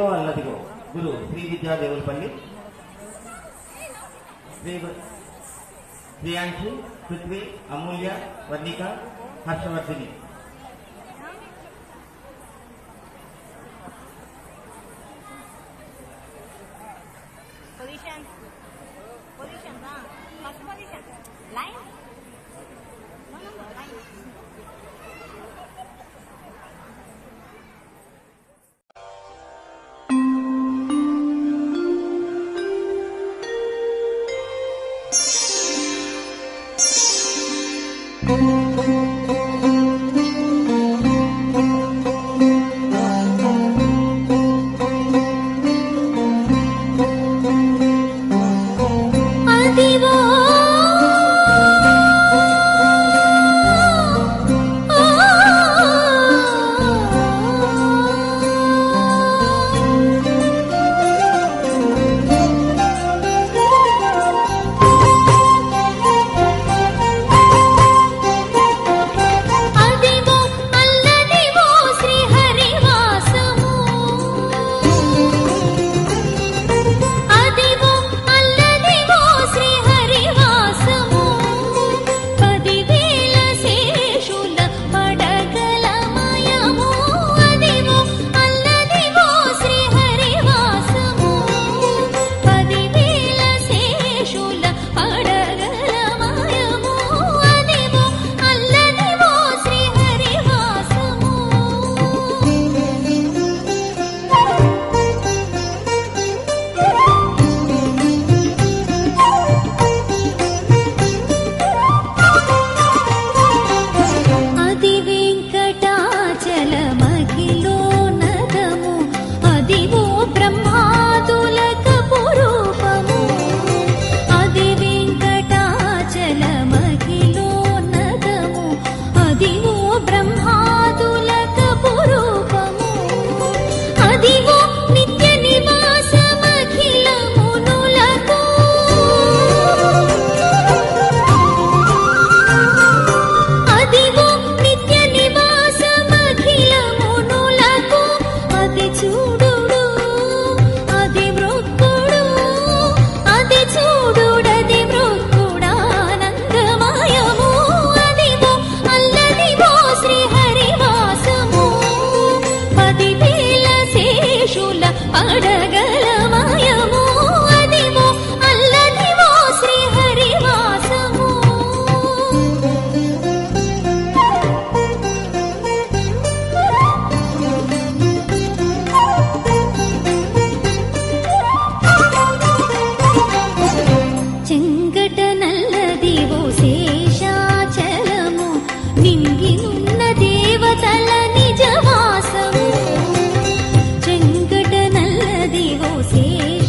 అదిగో అల్లదిగో గురు శ్రీ విద్యా దేవులపల్లి శ్రీ శ్రీయాంశు పృథ్వీ అమూల్య వర్ణిక హర్షవర్ధిని. see.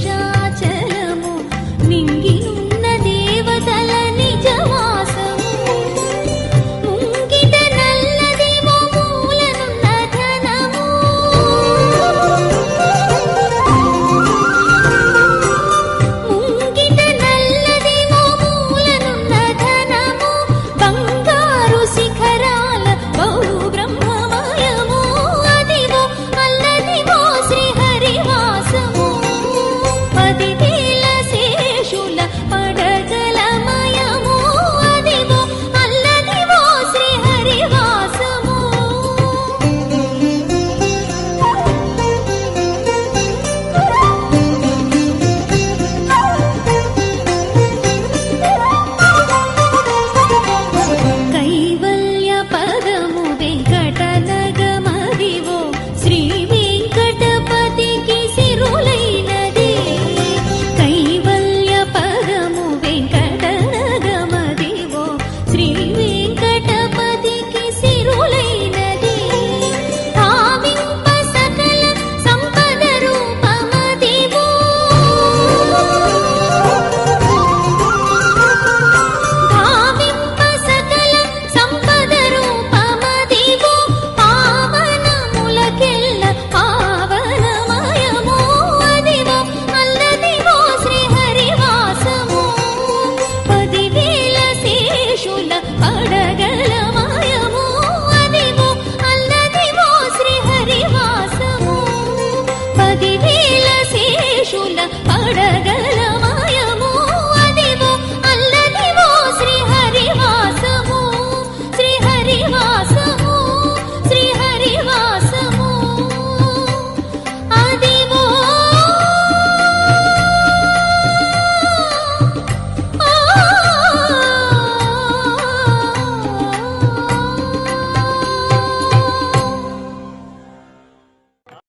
పదివేల